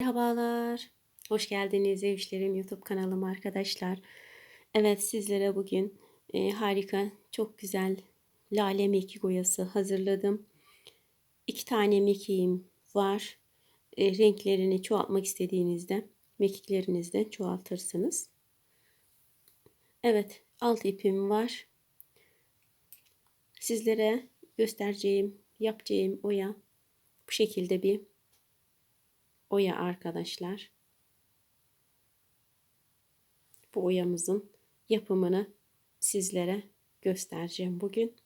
Merhabalar. Hoş geldiniz Evişlerim YouTube kanalıma arkadaşlar. Evet sizlere bugün e, harika, çok güzel lale mekik oyası hazırladım. İki tane mekiğim var. E, renklerini çoğaltmak istediğinizde mekiklerinizden çoğaltırsınız. Evet alt ipim var. Sizlere göstereceğim, yapacağım oya bu şekilde bir oya arkadaşlar. Bu oyamızın yapımını sizlere göstereceğim bugün.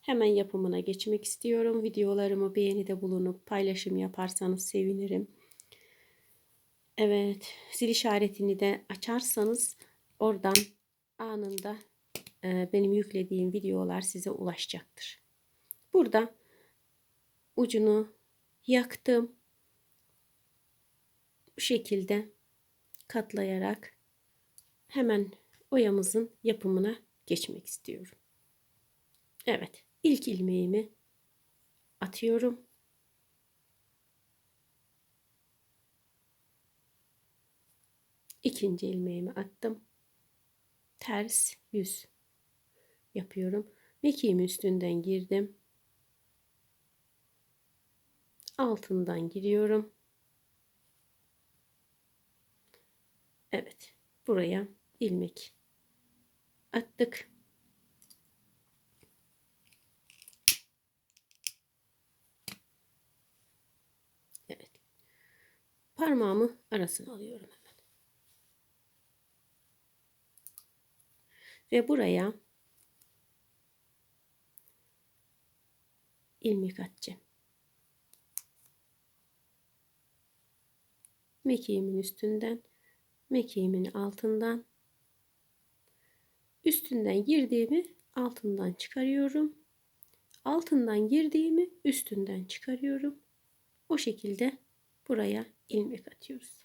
Hemen yapımına geçmek istiyorum. Videolarımı beğenide bulunup paylaşım yaparsanız sevinirim. Evet, zil işaretini de açarsanız oradan anında e, benim yüklediğim videolar size ulaşacaktır. Burada ucunu yaktım bu şekilde katlayarak hemen oyamızın yapımına geçmek istiyorum. Evet, ilk ilmeğimi atıyorum. İkinci ilmeğimi attım. Ters yüz yapıyorum. Mekiğimin üstünden girdim. Altından giriyorum. Evet. Buraya ilmek attık. Evet. Parmağımı arasına alıyorum hemen. Ve buraya ilmek atacağım. Mekiğimin üstünden mekiğimin altından üstünden girdiğimi altından çıkarıyorum. Altından girdiğimi üstünden çıkarıyorum. O şekilde buraya ilmek atıyoruz.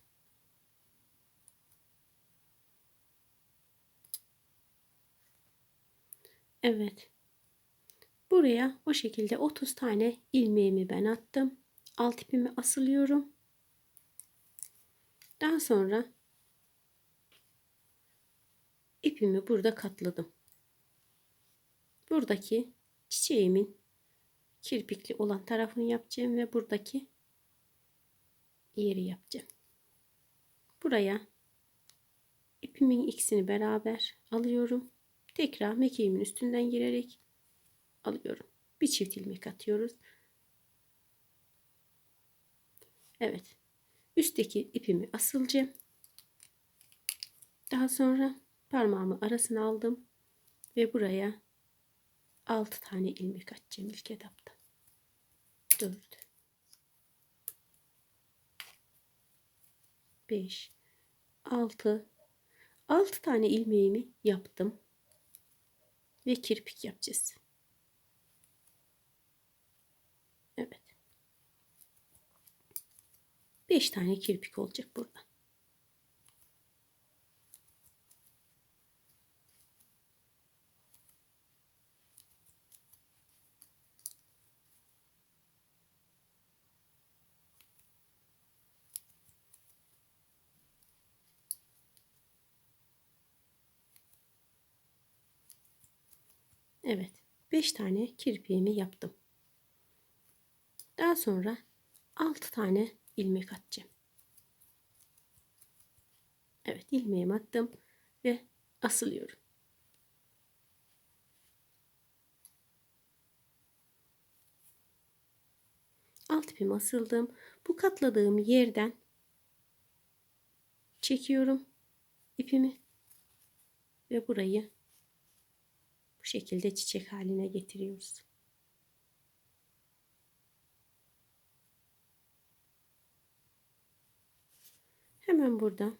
Evet. Buraya o şekilde 30 tane ilmeğimi ben attım. Alt ipimi asılıyorum. Daha sonra ipimi burada katladım. Buradaki çiçeğimin kirpikli olan tarafını yapacağım ve buradaki yeri yapacağım. Buraya ipimin ikisini beraber alıyorum. Tekrar mekiğimin üstünden girerek alıyorum. Bir çift ilmek atıyoruz. Evet. Üstteki ipimi asılacağım. Daha sonra parmağımı arasına aldım ve buraya 6 tane ilmek atacağım ilk etapta. 4 5 6 6 tane ilmeğimi yaptım ve kirpik yapacağız. Evet. 5 tane kirpik olacak burada. Evet. 5 tane kirpiğimi yaptım. Daha sonra 6 tane ilmek atacağım. Evet ilmeğimi attım ve asılıyorum. Alt ipim asıldım. Bu katladığım yerden çekiyorum ipimi ve burayı bu şekilde çiçek haline getiriyoruz. Hemen burada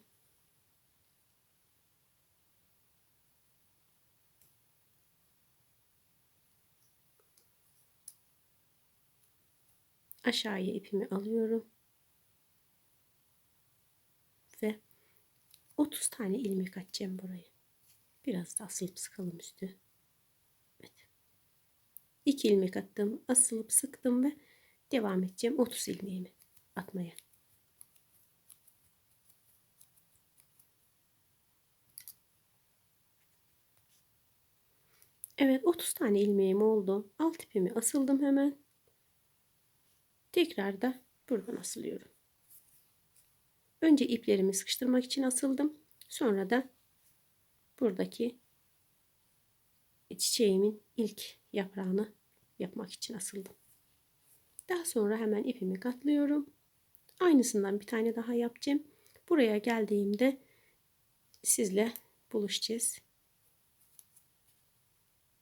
aşağıya ipimi alıyorum. Ve 30 tane ilmek atacağım buraya. Biraz da asılıp sıkalım üstü. 2 ilmek attım. Asılıp sıktım ve devam edeceğim 30 ilmeğimi atmaya. Evet 30 tane ilmeğim oldu. Alt ipimi asıldım hemen. Tekrar da buradan asılıyorum. Önce iplerimi sıkıştırmak için asıldım. Sonra da buradaki çiçeğimin ilk yaprağını yapmak için asıldım. Daha sonra hemen ipimi katlıyorum. Aynısından bir tane daha yapacağım. Buraya geldiğimde sizle buluşacağız.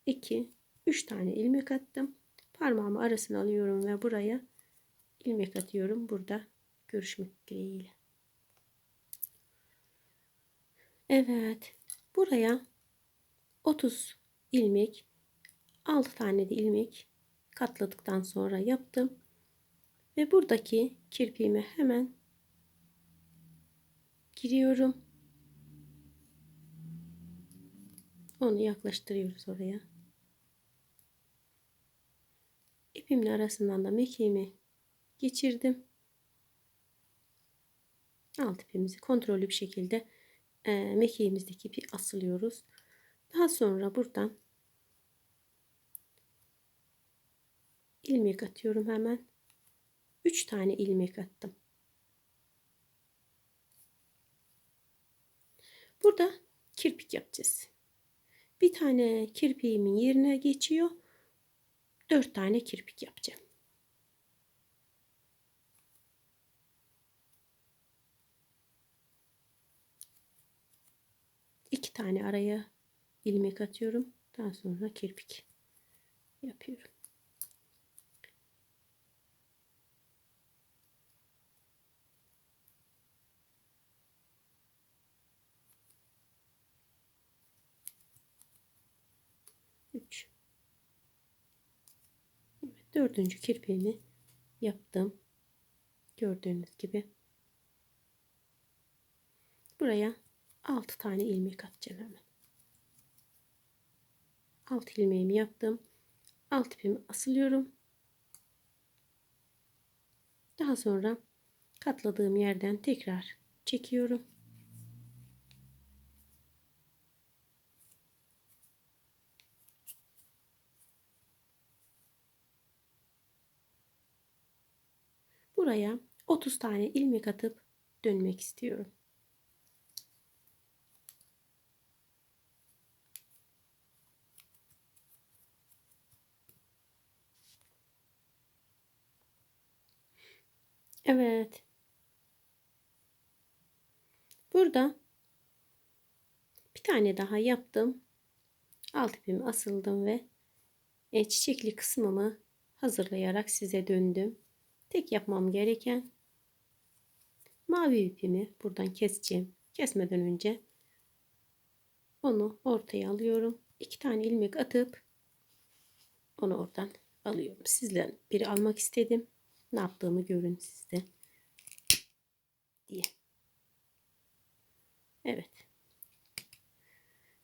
2 3 tane ilmek attım. Parmağımı arasına alıyorum ve buraya ilmek atıyorum. Burada görüşmek dileğiyle. Evet. Buraya 30 ilmek 6 tane de ilmek katladıktan sonra yaptım. Ve buradaki kirpiğimi hemen giriyorum. Onu yaklaştırıyoruz oraya. İpimin arasından da mekiğimi geçirdim. Alt ipimizi kontrollü bir şekilde mekiğimizdeki ipi asılıyoruz. Daha sonra buradan ilmek atıyorum hemen. 3 tane ilmek attım. Burada kirpik yapacağız. Bir tane kirpiğimin yerine geçiyor. 4 tane kirpik yapacağım. İki tane araya ilmek atıyorum. Daha sonra kirpik yapıyorum. Üç. Evet, dördüncü kirpiğimi yaptım. Gördüğünüz gibi. Buraya 6 tane ilmek atacağım hemen. 6 ilmeğimi yaptım. Alt ipimi asılıyorum. Daha sonra katladığım yerden tekrar çekiyorum. Buraya 30 tane ilmek atıp dönmek istiyorum. Evet. Burada bir tane daha yaptım. Alt ipimi asıldım ve e, çiçekli kısmımı hazırlayarak size döndüm. Tek yapmam gereken mavi ipimi buradan keseceğim. Kesmeden önce onu ortaya alıyorum. İki tane ilmek atıp onu oradan alıyorum. Sizden biri almak istedim. Ne yaptığımı görün sizde. Diye. Evet.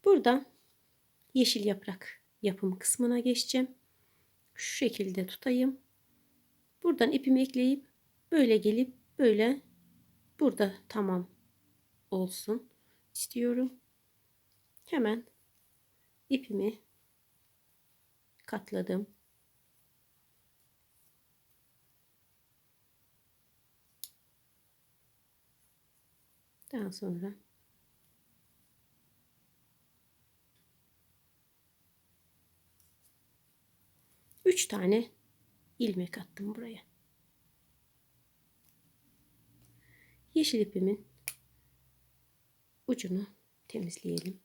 Burada yeşil yaprak yapım kısmına geçeceğim. Şu şekilde tutayım. Buradan ipimi ekleyip böyle gelip böyle burada tamam olsun istiyorum. Hemen ipimi katladım. Daha sonra üç tane ilmek attım buraya. Yeşil ipimin ucunu temizleyelim.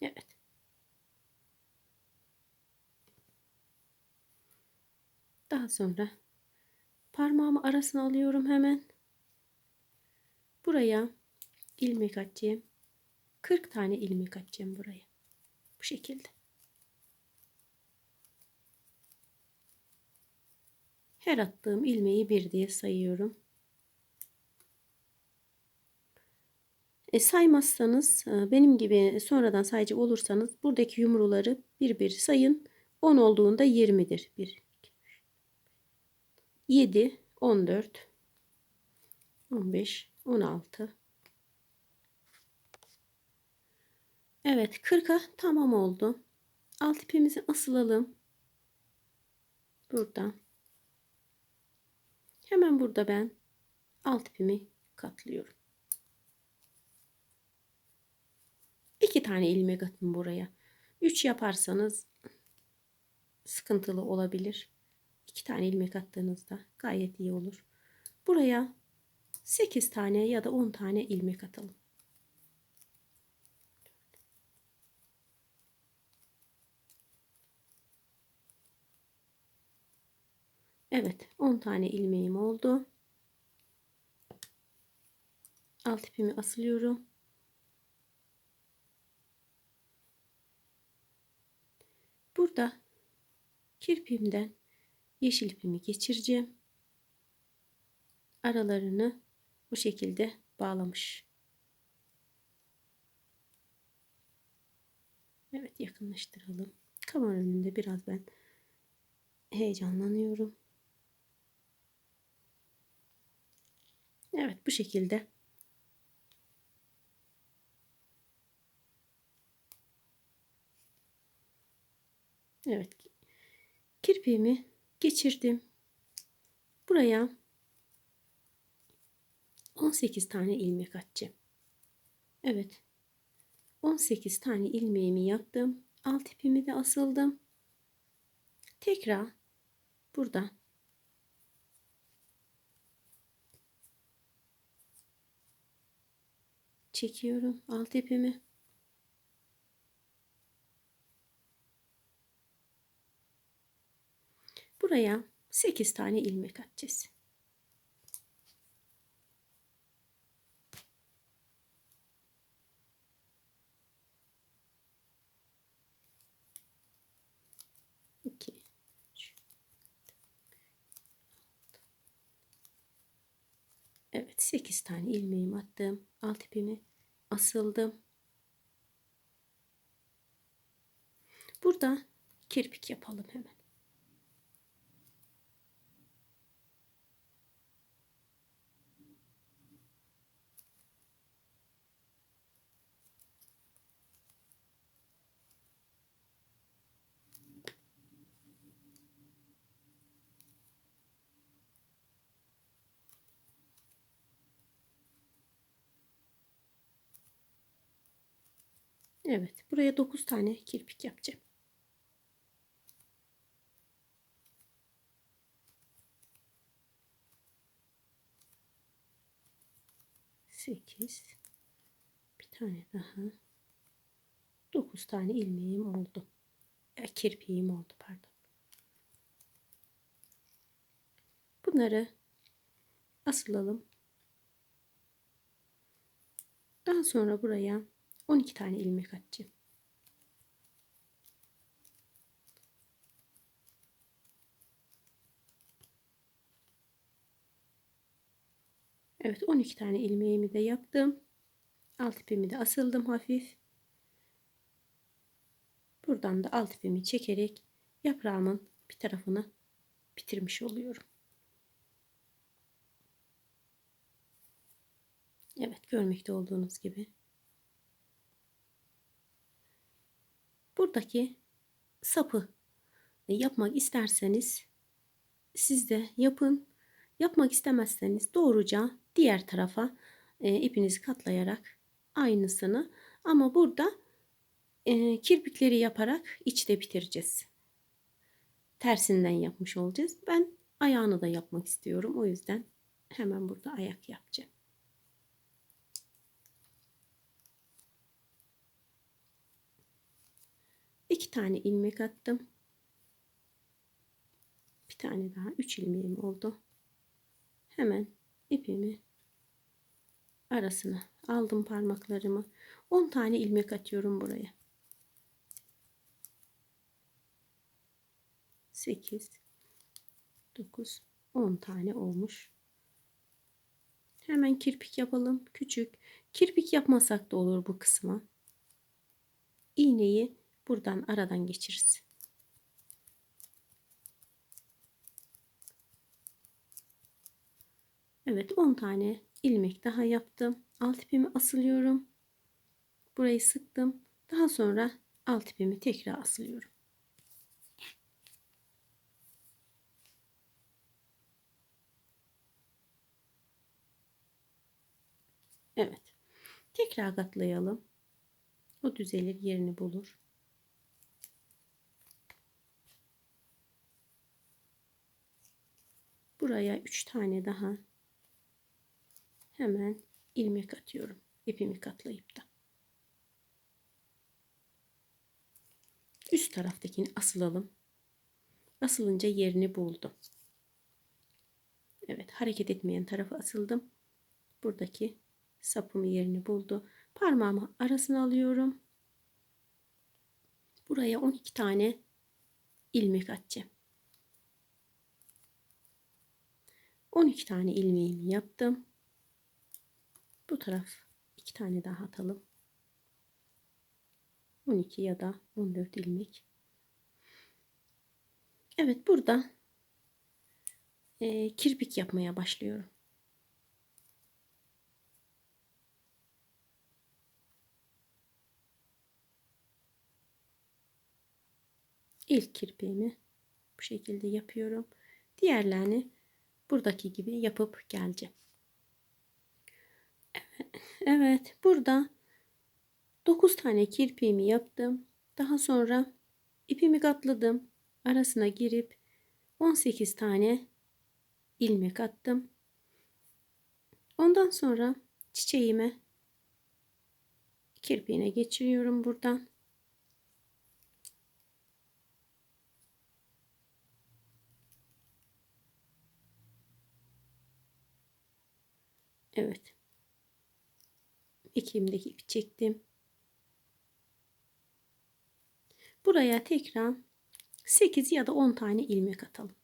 Evet. Daha sonra parmağımı arasına alıyorum hemen. Buraya ilmek atacağım. 40 tane ilmek atacağım buraya. Bu şekilde. Her attığım ilmeği bir diye sayıyorum. E, saymazsanız e, benim gibi sonradan sayacak olursanız buradaki yumruları bir bir sayın. 10 olduğunda 20'dir. 1, 2, 7, 14, 15, 16, Evet 40'a tamam oldu. Alt ipimizi asılalım. Burada. Hemen burada ben alt ipimi katlıyorum. İki tane ilmek atın buraya. Üç yaparsanız sıkıntılı olabilir. İki tane ilmek attığınızda gayet iyi olur. Buraya 8 tane ya da 10 tane ilmek atalım. Evet 10 tane ilmeğim oldu. Alt ipimi asılıyorum. Burada kirpiğimden yeşil ipimi geçireceğim. Aralarını bu şekilde bağlamış. Evet yakınlaştıralım. Kamera önünde biraz ben heyecanlanıyorum. Evet bu şekilde. Evet. Kirpiğimi geçirdim. Buraya 18 tane ilmek atacağım. Evet. 18 tane ilmeğimi yaptım. Alt ipimi de asıldım. Tekrar burada çekiyorum alt ipimi. Buraya 8 tane ilmek atacağız. Evet 8 tane ilmeğimi attım. Alt ipimi asıldım. Burada kirpik yapalım hemen. Evet, buraya 9 tane kirpik yapacağım. Sekiz. Bir tane daha. Dokuz tane ilmeğim oldu. Ya, kirpiğim oldu pardon. Bunları asılalım. Daha sonra buraya 12 tane ilmek atacağım. Evet 12 tane ilmeğimi de yaptım. Alt ipimi de asıldım hafif. Buradan da alt ipimi çekerek yaprağımın bir tarafını bitirmiş oluyorum. Evet görmekte olduğunuz gibi. Buradaki sapı yapmak isterseniz siz de yapın. Yapmak istemezseniz doğruca diğer tarafa e, ipinizi katlayarak aynısını ama burada e, kirpikleri yaparak içte bitireceğiz. Tersinden yapmış olacağız. Ben ayağını da yapmak istiyorum. O yüzden hemen burada ayak yapacağım. İki tane ilmek attım. Bir tane daha üç ilmeğim oldu. Hemen ipimi arasına aldım parmaklarımı. 10 tane ilmek atıyorum buraya. 8 9 10 tane olmuş. Hemen kirpik yapalım. Küçük. Kirpik yapmasak da olur bu kısma. İğneyi buradan aradan geçiririz. Evet 10 tane ilmek daha yaptım. Alt ipimi asılıyorum. Burayı sıktım. Daha sonra alt ipimi tekrar asılıyorum. Evet. Tekrar katlayalım. O düzelir yerini bulur. Buraya 3 tane daha hemen ilmek atıyorum. İpimi katlayıp da. Üst taraftakini asılalım. Asılınca yerini buldu. Evet hareket etmeyen tarafı asıldım. Buradaki sapımı yerini buldu. Parmağımı arasına alıyorum. Buraya 12 tane ilmek atacağım. 12 tane ilmeğimi yaptım. Bu taraf 2 tane daha atalım. 12 ya da 14 ilmek. Evet burada e, kirpik yapmaya başlıyorum. İlk kirpiğimi bu şekilde yapıyorum. Diğerlerini buradaki gibi yapıp geleceğim. Evet, burada 9 tane kirpiğimi yaptım. Daha sonra ipimi katladım. Arasına girip 18 tane ilmek attım. Ondan sonra çiçeğime kirpiğine geçiriyorum buradan. Evet. İkimdeki ipi çektim. Buraya tekrar 8 ya da 10 tane ilmek atalım.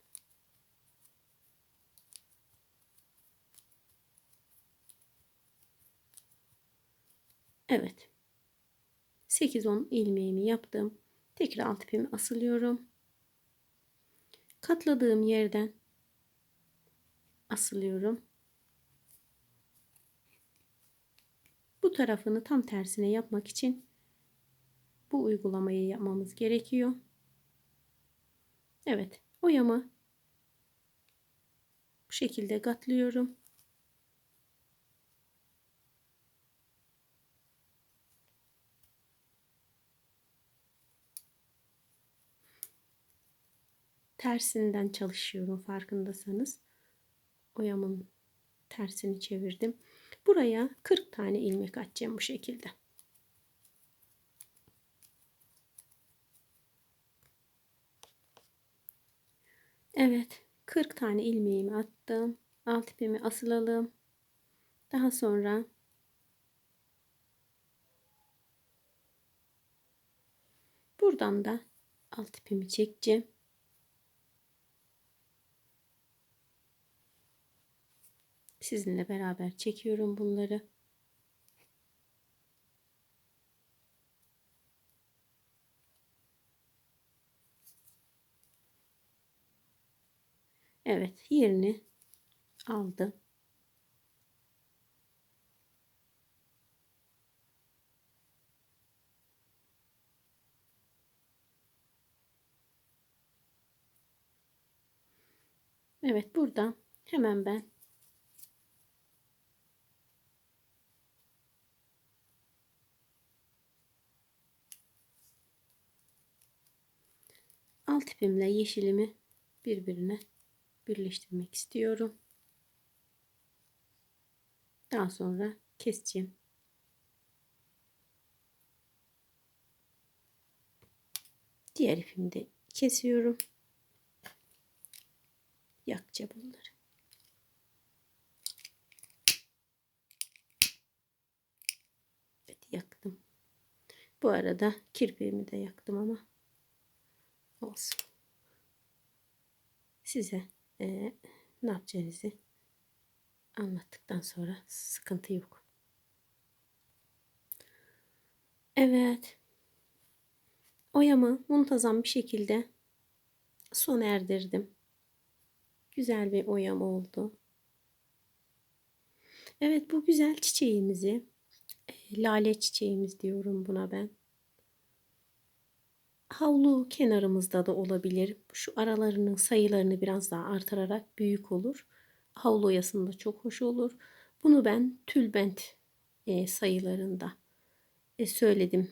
Evet. 8-10 ilmeğimi yaptım. Tekrar alt ipimi asılıyorum. Katladığım yerden asılıyorum. Bu tarafını tam tersine yapmak için bu uygulamayı yapmamız gerekiyor. Evet, oyamı bu şekilde katlıyorum. Tersinden çalışıyorum farkındasanız. Oyamın tersini çevirdim. Buraya 40 tane ilmek atacağım bu şekilde. Evet 40 tane ilmeğimi attım. Alt ipimi asılalım. Daha sonra buradan da alt ipimi çekeceğim. Sizinle beraber çekiyorum bunları. Evet yerini aldı. Evet burada hemen ben alt ipimle yeşilimi birbirine birleştirmek istiyorum. Daha sonra keseceğim. Diğer ipimi de kesiyorum. Yakacağım bunları. Evet yaktım. Bu arada kirpiğimi de yaktım ama olsun. Size e, ne yapacağınızı anlattıktan sonra sıkıntı yok. Evet. Oyamı muntazam bir şekilde sona erdirdim. Güzel bir oyam oldu. Evet bu güzel çiçeğimizi e, lale çiçeğimiz diyorum buna ben. Havlu kenarımızda da olabilir. Şu aralarının sayılarını biraz daha artırarak büyük olur. Havlu oyasında çok hoş olur. Bunu ben tülbent e, sayılarında e, söyledim.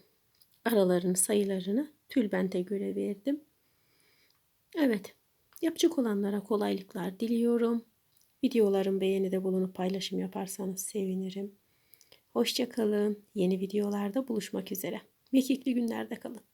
Araların sayılarını tülbente göre verdim. Evet. Yapacak olanlara kolaylıklar diliyorum. Videolarım beğenide bulunup paylaşım yaparsanız sevinirim. Hoşçakalın. Yeni videolarda buluşmak üzere. Mekikli günlerde kalın.